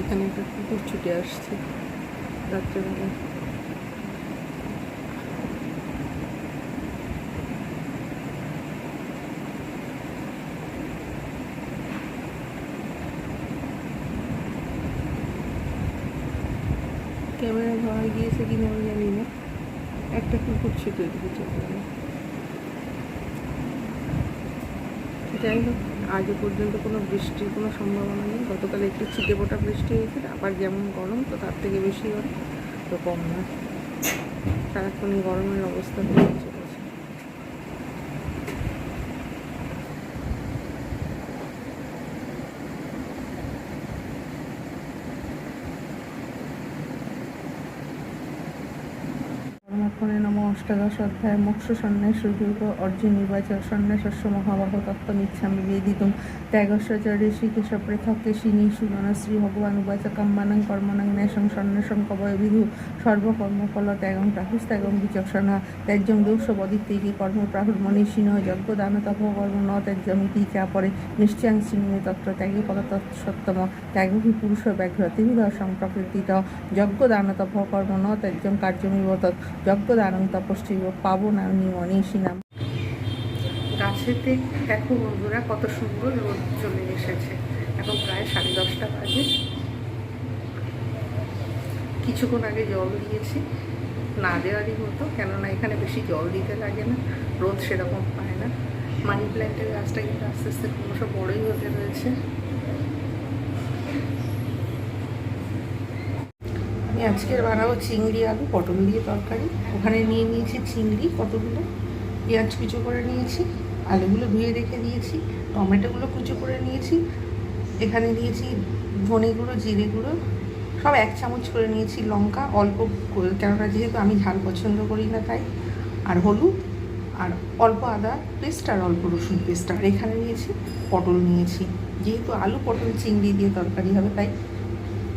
এখানে একটা কুকুর ছুটে আসছে রাত্রেবেলা ক্যামেরা ধরা গিয়েছে কিনা আমি জানি না। একটা কুকুর ছুটে দিকে চলে যাই হোক। আজও পর্যন্ত কোনো বৃষ্টির কোনো সম্ভাবনা নেই। গতকাল একটু ছিটে পোটা বৃষ্টি হয়েছে আবার যেমন গরম তো তার থেকে বেশি গরম। তো কম না। সারাক্ষণ গরমের অবস্থা হয়ে অষ্টাদশ অধ্যায় মোক্ষ সন্ন্যাস সুযোগ অর্জুন নির্বাচক সন্ন্যাসস্য মহাবাহ তত্ত্ব নিচ্ছামি বেদিতুম ত্যাগস্বচরে শ্রীকেশ পৃথক কেশিনী, সুগণ শ্রী ভগবান উবাচ কাম্মানং কর্মণং ন্যাসং সন্ন্যাসং কবয় বিধু। সর্বকর্মফল ত্যাগং প্রাহুস্ত্যাগং বিচক্ষণা। ত্যাজ্যং দোষ বদিত্যৈকি কর্ম প্রাহুর মনীষিণ যজ্ঞ দান তপ কর্ম ন ত্যাজ্যমিতি চা পরে। নিশ্চয়ং শৃণুয়ে তত্র ত্যাগী ত্যাগী পুরুষ ব্যাঘ্র ত্রিবিধ যজ্ঞ দান তপ কর্ম ন ত্যাজ্যং কার্যমিব তৎ। যজ্ঞদানং তপস্বীব পাবনানি মনীষী নাম গাছেতে দেখো বন্ধুরা কত সুন্দর রোদ চলে এসেছে। এখন প্রায় সাড়ে দশটা বাজে। কিছুক্ষণ আগে জল দিয়েছি, না দেওয়ারই মতো, কেননা এখানে বেশি জল দিতে লাগে না, রোদ সেরকম পায় না। মানি প্ল্যান্টের গাছটা কিন্তু আস্তে আস্তে ক্রমশ বড়ই হতে রয়েছে। আমি আজকের বানাবো চিংড়ি আলু, পটল দিয়ে তরকারি। ওখানে নিয়ে নিয়েছি চিংড়ি কতগুলো পেঁয়াজ কুচো করে নিয়েছি, আলুগুলো ধুয়ে রেখে দিয়েছি, টমেটোগুলো কুচো করে নিয়েছি, এখানে দিয়েছি ধনে গুঁড়ো, জিরে গুঁড়ো, সব এক চামচ করে নিয়েছি লঙ্কা, অল্প কেননা যেহেতু আমি ঝাল পছন্দ করি না তাই, আর হলুদ, আর অল্প আদা পেস্ট আর অল্প রসুন পেস্ট। আর এখানে নিয়েছি পটল নিয়েছি। যেহেতু আলু, পটল, চিংড়ি দিয়ে তরকারি হবে তাই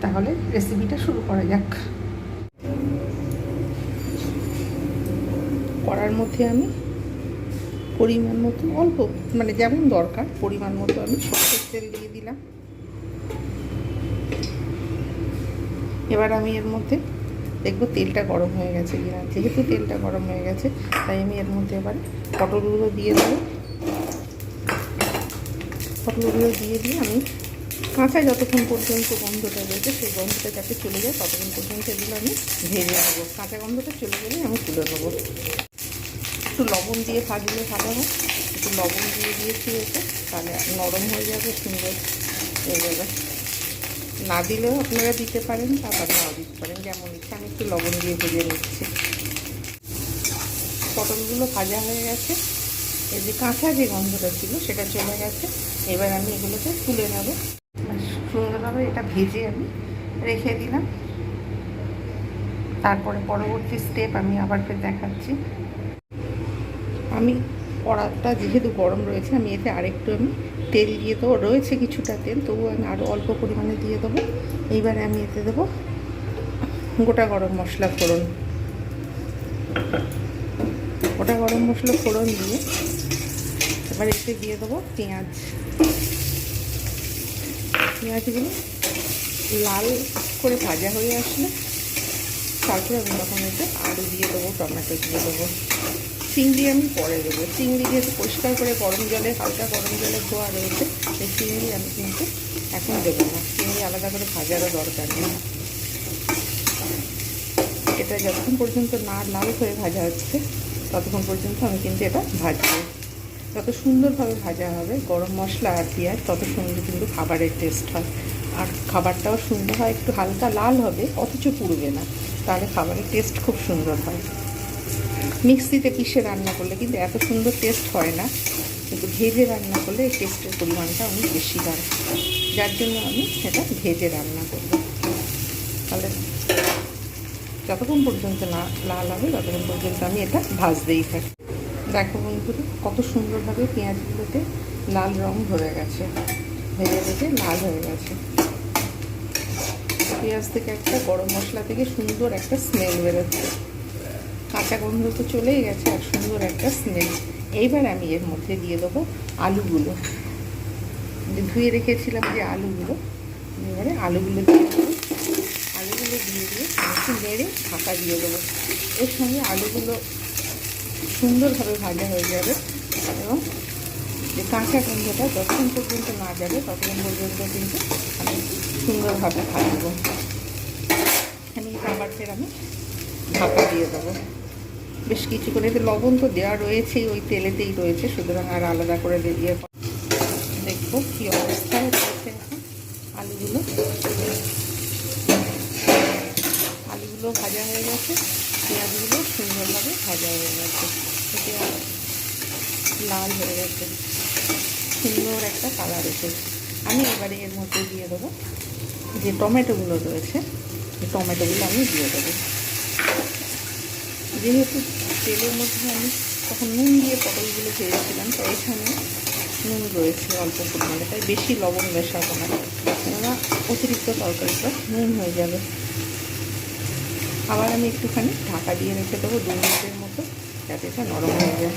তাহলে রেসিপিটা শুরু করা যাক। করার মধ্যে আমি পরিমাণ মতো অল্প মানে যেমন দরকার, পরিমাণ মতো আমি সরষের তেল দিয়ে দিলাম। এবার আমি এর মধ্যে দেখব তেলটা গরম হয়ে গেছে কিনা। যেহেতু তেলটা গরম হয়ে গেছে, তাই আমি এর মধ্যে এবার পটলগুলো দিয়ে দেবো। পটলগুলো দিয়ে দিয়ে আমি কাঁচা যতক্ষণ পর্যন্ত গন্ধটা রয়েছে, সেই গন্ধটা যাতে চলে যায়, ততক্ষণ পর্যন্ত এগুলো আমি ভেজে নেব। কাঁচা গন্ধটা চলে গেলে আমি তুলে নেব। একটু লবণ দিয়ে ভাজলে ভালো হয়। একটু লবণ দিয়ে দিয়েছি এতে, তাহলে নরম হয়ে যাবে, সুন্দর হয়ে যাবে। না দিলেও আপনারা দিতে পারেন আবার নাও দিতে পারেন, যেমন ইচ্ছা, আমি একটু লবণ দিয়ে ভেজে নিচ্ছি। পটলগুলো ভাজা হয়ে গেছে। এই যে কাঁচা যে গন্ধটা ছিল, সেটা চলে গেছে। এবার আমি এগুলোকে তুলে নেব। এটা ভেজে আমি রেখে দিলাম। তারপরে পরবর্তী স্টেপ আমি আবার ফের দেখাচ্ছি। আমি কড়াটা যেহেতু গরম রয়েছে, আমি এতে আরেকটু আমি তেল দিয়ে দেবো। রয়েছে কিছুটা তেল তবু আমি আরও অল্প পরিমাণে দিয়ে দেবো। এইবারে আমি এতে দেবো গোটা গরম মশলা ফোড়ন। গোটা গরম মশলা ফোড়ন দিয়ে এবার এতে দিয়ে দেবো পেঁয়াজ। পেঁয়াজগুলো লাল করে ভাজা হয়ে আসলে তারপরে আমি তখন এতে আলু দিয়ে দেবো, টমেটো দিয়ে দেবো। চিংড়ি আমি পরে দেবো। চিংড়ি যেহেতু পরিষ্কার করে গরম জলে, হালকা গরম জলে ধোয়া রয়েছে, সেই চিংড়ি আমি কিন্তু এখন দেবো না। চিংড়ি আলাদা করে ভাজারও দরকার নেই। এটা যতক্ষণ পর্যন্ত না লাল হয়ে ভাজা হচ্ছে, ততক্ষণ পর্যন্ত আমি কিন্তু এটা ভাজবো। যত সুন্দরভাবে ভাজা হবে, গরম মশলা আর পেঁয়াজ তত সুন্দর কিন্তু খাবারের টেস্ট হয়। আর খাবারটাও সুন্দর হয়, একটু হালকা লাল হবে, অথচ পুড়বে না। তাহলে খাবারের টেস্ট খুব সুন্দর হয়। মিক্সিতে পিষে রান্না করলে কিন্তু এত সুন্দর টেস্ট হয় না, কিন্তু ভেজে রান্না করলে এই টেস্টের পরিমাণটা অনেক বেশি হয় যার জন্য আমি সেটা ভেজে রান্না করব। তাহলে যতক্ষণ পর্যন্ত না লাল হবে, ততক্ষণ পর্যন্ত আমি এটা ভাজতেই থাকি। দেখো বন্ধুরা, কত সুন্দরভাবে পেঁয়াজগুলোতে লাল রং ধরে গেছে। ভেজে ভেজে লাল হয়ে গেছে। পেঁয়াজ থেকে একটা গরম মশলা থেকে সুন্দর একটা স্মেল বেরোচ্ছে। কাঁচা গন্ধ তো চলেই গেছে, আর সুন্দর একটা স্মেল এইবার আমি এর মধ্যে দিয়ে দেবো আলুগুলো। ধুয়ে রেখেছিলাম যে আলুগুলো, এবারে আলুগুলো দিয়ে দেবো। আলুগুলো দিয়ে দিয়ে একটু নেড়ে ঢাকা দিয়ে দেবো। এর সঙ্গে আলুগুলো সুন্দরভাবে ভাজা হয়ে যাবে। এবং যে কাঁচা গন্ধটা যতক্ষণ পর্যন্ত না যাবে, ততক্ষণ পর্যন্ত কিন্তু আমি সুন্দরভাবে ভাজবো। আমি আবার ফের আমি ঢাকা দিয়ে দেবো। বেশ কিছুক্ষণ এতে লবণ তো দেওয়া রয়েছেই, ওই তেলেতেই রয়েছে, সুতরাং আর আলাদা করে দিয়ে দেখব কী অবস্থায় রয়েছে আলুগুলো। আলুগুলো ভাজা হয়ে গেছে। পেঁয়াজগুলো সুন্দরভাবে ভাজা হয়ে গেছে। আর লাল হয়ে গেছে। সুন্দর একটা কালার এসেছে। আমি এবারে এর মধ্যে দিয়ে দেবো যে টমেটোগুলো রয়েছে টমেটোগুলো আমি দিয়ে দেবো। যেহেতু তেলের মধ্যে আমি তখন নুন দিয়ে পটলগুলো ভেজেছিলাম তাই এখানে নুন রয়েছে অল্প পরিমাণে। তাই বেশি লবণ মেশাবো না, কেননা অতিরিক্ত তরকারিটা নুন হয়ে যাবে। আবার আমি একটুখানি ঢাকা দিয়ে রেখে দেবো দু মিনিটের মতো, যাতে এটা নরম হয়ে যায়।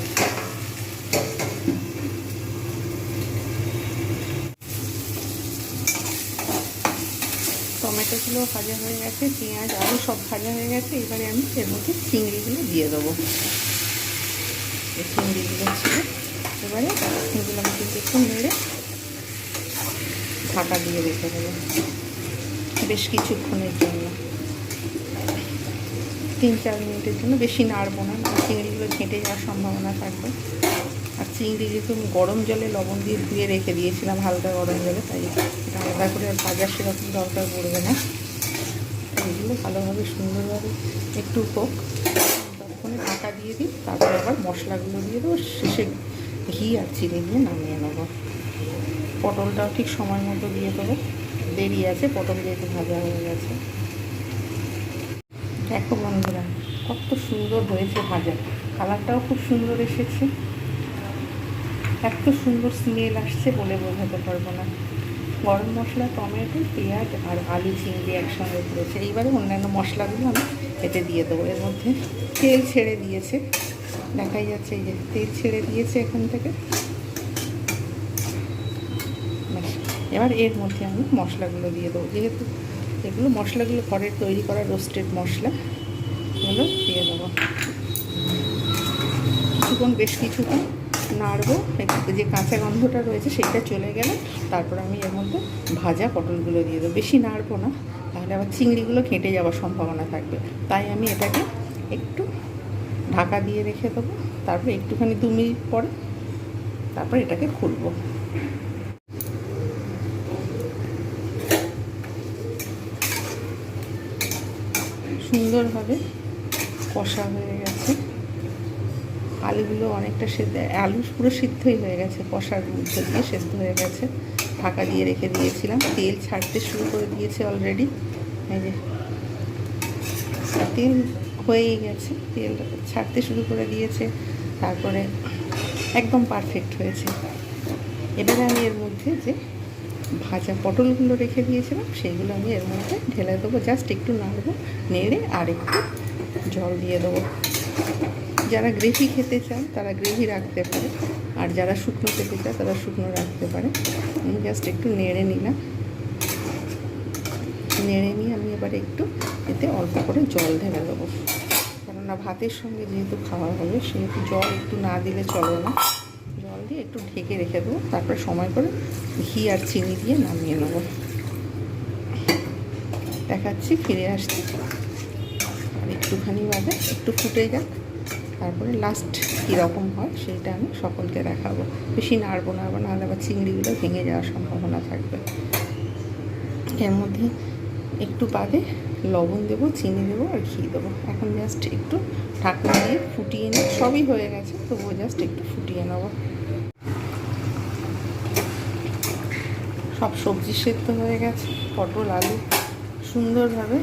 টমেটোগুলো ভাজা হয়ে গেছে, পেঁয়াজ, আলু সব ভাজা হয়ে গেছে, এবারে আমি এর মধ্যে চিংড়িগুলো দিয়ে দেবো। এই চিংড়িগুলো ছিল এবারে চিংড়িগুলো আমি কিন্তু একটু নেড়ে ঢাকা দিয়ে রেখে দেবো। বেশ কিছুক্ষণের জন্য। তিন চার মিনিটের জন্য বেশি নাড়বো না চিংড়িগুলো ঘেঁটে যাওয়ার সম্ভাবনা থাকবে। আর চিংড়ি যেহেতু গরম জলে লবণ দিয়ে ধুয়ে রেখে দিয়েছিলাম হালকা গরম জলে, তাই আলাদা করে আর ভাজার সেরকম দরকার পড়বে না। এগুলো ভালোভাবে সুন্দরভাবে একটু হোক তখন ঢাকা দিয়ে দিই, তারপরে আবার মশলাগুলো দিয়ে দেবো, শেষে ঘি আর চিনি দিয়ে নামিয়ে নেব। পটলটাও ঠিক সময় মতো দিয়ে দেবো। দেরি আছে, পটল যেহেতু ভাজা হয়ে গেছে। দেখো বন্ধুরা, কত সুন্দর হয়েছে ভাজা। কালারটাও খুব সুন্দর এসেছে। এত সুন্দর স্মেল আসছে বলে বোঝাতে পারব না। গরম মশলা, টমেটো, পেঁয়াজ আর আলু চিংড়ি একসঙ্গে করেছে। এইবারে অন্যান্য মশলাগুলো আমি এতে দিয়ে দেবো। এর মধ্যে তেল ছেড়ে দিয়েছে। দেখাই যাচ্ছে এই যে তেল ছেড়ে দিয়েছে এখান থেকে। এবার এর মধ্যে আমি মশলাগুলো দিয়ে দেবো। যেহেতু এগুলো মশলাগুলো ঘরের তৈরি করা রোস্টেড মশলা। এগুলো দিয়ে দেবো। কিছুক্ষণ, বেশ কিছুক্ষণ নাড়বো। যে কাঁচা গন্ধটা রয়েছে সেটা চলে গেলে তারপর আমি এর মধ্যে ভাজা পটলগুলো দিয়ে দেবো। বেশি নাড়বো না, তাহলে আবার চিংড়িগুলো খেটে যাওয়ার সম্ভাবনা থাকবে। তাই আমি এটাকে একটু ঢাকা দিয়ে রেখে দেবো। তারপরে একটুখানি দু মিনিট পরে তারপর এটাকে খুলবো। সুন্দরভাবে কষা হয়ে গেছে। আলুগুলো অনেকটা সেদ্ধ, আলু পুরো সিদ্ধই হয়ে গেছে। কষার মধ্যে দিয়ে সেদ্ধ হয়ে গেছে। ঢাকা দিয়ে রেখে দিয়েছিলাম। তেল ছাড়তে শুরু করে দিয়েছে অলরেডি এই যে, তেল হয়েই গেছে। তেল ছাড়তে শুরু করে দিয়েছে। তারপরে একদম পারফেক্ট হয়েছে। এবারে আমি এর মধ্যে যে ভাজা পটলগুলো রেখে দিয়েছিলাম, সেইগুলো আমি এর মধ্যে ঢেলে দেবো। জাস্ট একটু নাড়বো, নেড়ে আর একটু জল দিয়ে দেবো। যারা গ্রেভি খেতে চান, তারা গ্রেভি রাখতে পারে। আর যারা শুকনো খেতে চায় তারা শুকনো রাখতে পারে। আমি জাস্ট একটু নেড়ে নিলাম। নেড়ে নিয়ে আমি এবারে একটু এতে অল্প করে জল ঢেলে দেবো। কেননা ভাতের সঙ্গে যেহেতু খাওয়া হবে, সেহেতু জল একটু না দিলে চলে না। দিয়ে একটু ঢেকে রেখে দেবো। তারপরে সময় করে ঘি আর চিনি দিয়ে নামিয়ে নেব। দেখাচ্ছি, ফিরে আসছি। আর একটুখানি বাদে একটু ফুটে যাক। তারপরে লাস্ট কীরকম হয় সেইটা আমি সকলকে দেখাবো। বেশি নাড়বো নাড়বো নাহলে আবার চিংড়িগুলো ভেঙে যাওয়ার সম্ভাবনা থাকবে। এর মধ্যে একটু বাদে লবণ দেবো, চিনি দেবো আর ঘি দেবো। এখন জাস্ট একটু ঢাকনা দিয়ে ফুটিয়ে নিই। সবই হয়ে গেছে, তবুও জাস্ট একটু ফুটিয়ে নেব। সব সবজি সেদ্ধ হয়ে গেছে, পটল, আলু, সুন্দরভাবে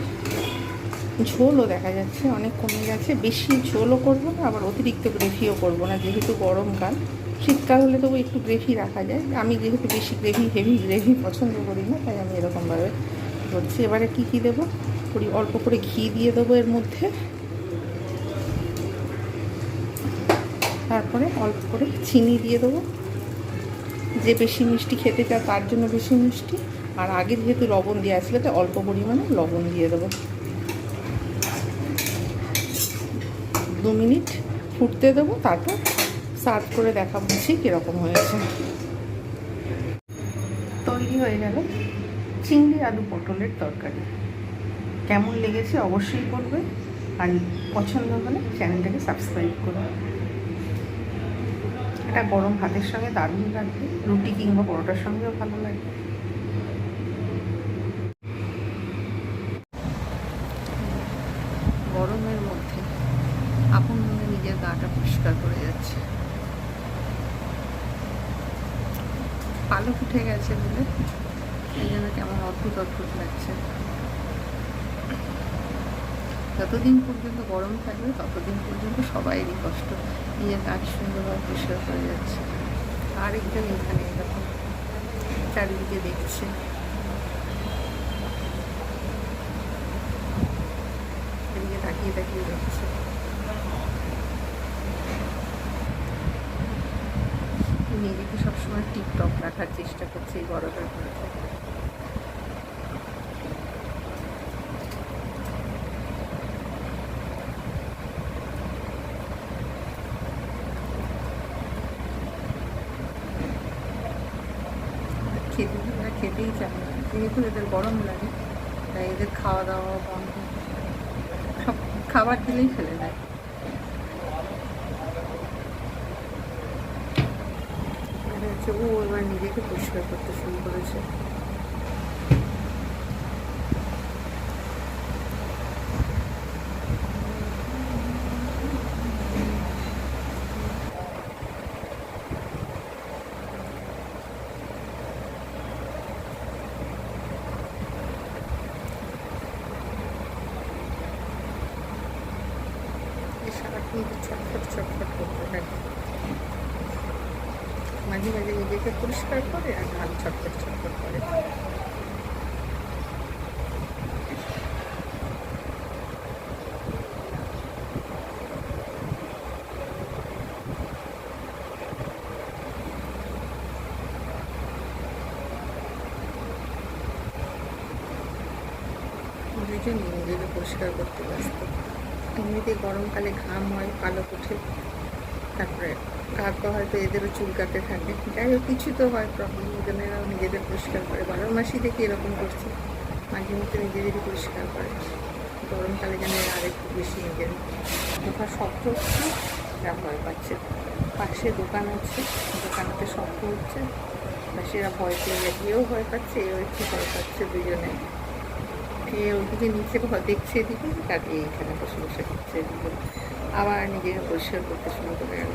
ঝোলও দেখা যাচ্ছে, অনেক কমে গেছে। বেশি ঝোলও করব না, আবার অতিরিক্ত গ্রেভিও করব না, যেহেতু গরমকাল শীতকাল হলে তবু একটু গ্রেভি রাখা যায়। আমি যেহেতু বেশি গ্রেভি, হেভি গ্রেভি পছন্দ করি না, তাই আমি এরকমভাবে করছি এবারে কী কী দেবো? করি, অল্প করে ঘি দিয়ে দেবো এর মধ্যে। তারপরে অল্প করে চিনি দিয়ে দেবো। যে বেশি মিষ্টি খেতে চায় তার জন্য বেশি মিষ্টি। আর আগে যেহেতু লবণ দেওয়া ছিল তো অল্প পরিমাণে লবণ দিয়ে দেবো। দু মিনিট ফুটতে দেবো, তারপর সার্ভ করে দেখা বুঝি কীরকম হয়েছে। তৈরি হয়ে গেল চিংড়ি আলু পটলের তরকারি। কেমন লেগেছে অবশ্যই করবে, আর পছন্দ হলে চ্যানেলটাকে সাবস্ক্রাইব করবে। এটা গরম ভাতের সঙ্গে দারুণ লাগবে। রুটি কিংবা পরোটার সঙ্গেও ভালো লাগবে। গরমের মধ্যে আপন মনে নিজের গাটা পরিষ্কার করে যাচ্ছে। পালক উঠে গেছে বলে, এই জন্য কেমন অদ্ভুত অদ্ভুত লাগছে। যতদিন পর্যন্ত গরম থাকবে, ততদিন পর্যন্ত সবাইরই কষ্ট নিজের কাজ সুন্দরভাবে পরিষ্কার করে যাচ্ছে। আর একজন এখানে এরকম চারিদিকে দেখছে। এদিকে তাকিয়ে তাকিয়ে দেখছে। নিজেকে সবসময় টিপটপ রাখার চেষ্টা করছে এই গরমের মধ্যে খেতে এরা খেতেই চায় না যেহেতু এদের গরম লাগে, তাই এদের খাওয়া দাওয়া বন্ধ। সব খাবার দিলেই ফেলে দেয় হচ্ছে ও এবার নিজেকে পরিষ্কার করতে শুরু করেছে। ছটফট ছটফট করতে থাকে মাঝে মাঝে নিজেকে পরিষ্কার করে আর হাত ছটফট ছটফট করে। দুজন নিজেকে পরিষ্কার করতে ব্যস্ত। এমনিতে গরমকালে ঘাম হয় পালক ওঠে তারপরে কাকা হয়তো এদেরও চুল চুলকাতে থাকে। যাই হোক, কিছু তো হয় প্রবলেম ওজনেরাও নিজেদের পরিষ্কার করে। বারো মাসই দেখি এরকম করছে। মাঝে মধ্যে নিজেদেরই পরিষ্কার করে। গরমকালে যেন এরা আরেকটু বেশি নিজের কোথাও শব্দ হচ্ছে এরা ভয় পাচ্ছে পাশে দোকান আছে, দোকানতে শব্দ হচ্ছে। সেরা ভয় পেয়ে গেছে। এও ভয় পাচ্ছে, এও একটু ভয় পাচ্ছে দুজনে। এ ওইদিকে নিচে দেখছে এদিকে তাকে এইখানে বসে বসে এদিকে আবার নিজেকে পরিষ্কার করতে শুরু করে গেল